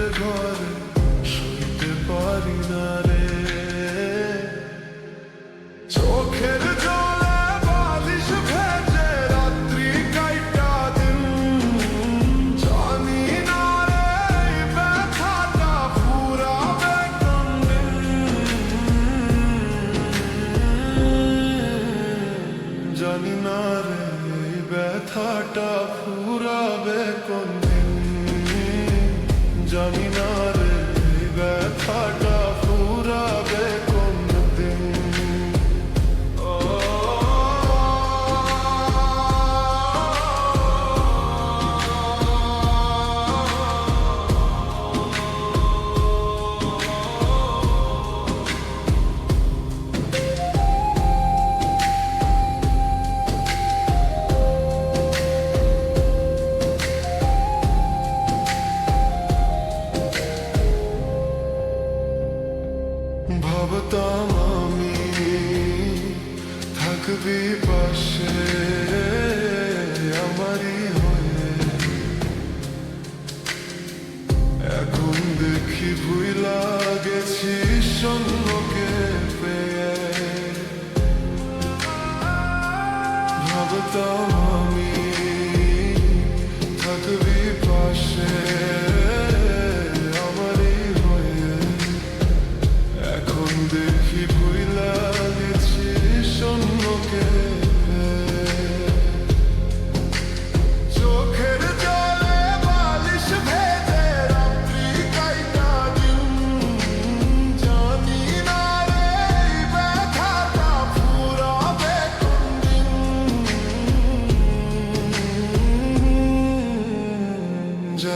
বুকের ঘরে সইতে পারি না রে। চোখের বালিশ ভেজে রাত্রি জানি না রে ব্যথাটা ফুরাবে জানি না রে ব্যথাটা কোনদিন জানি না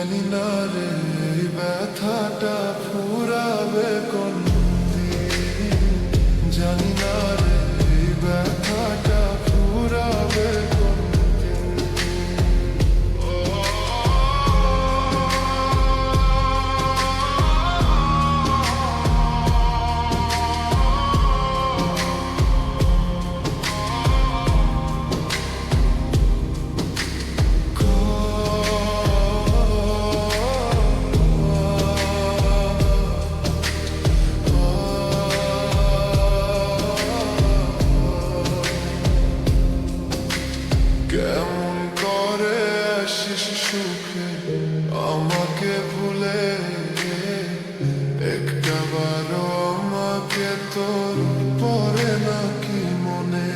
জানি না রে ব্যথাটা ফুরাবে কোন কেমন করে আসিস সুখে? আমাকে ভুলে একটাবারও আমাকে তোর পরে নাকি মনে?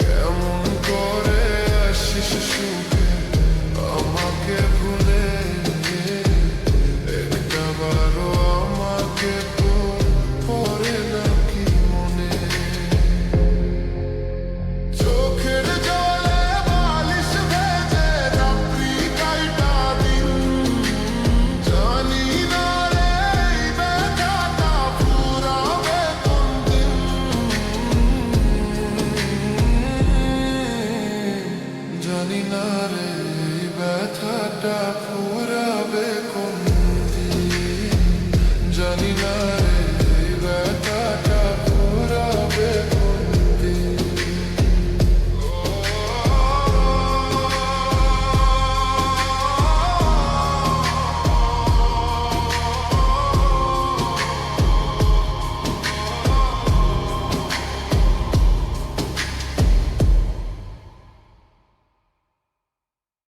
কেমন করে আসিস সুখে?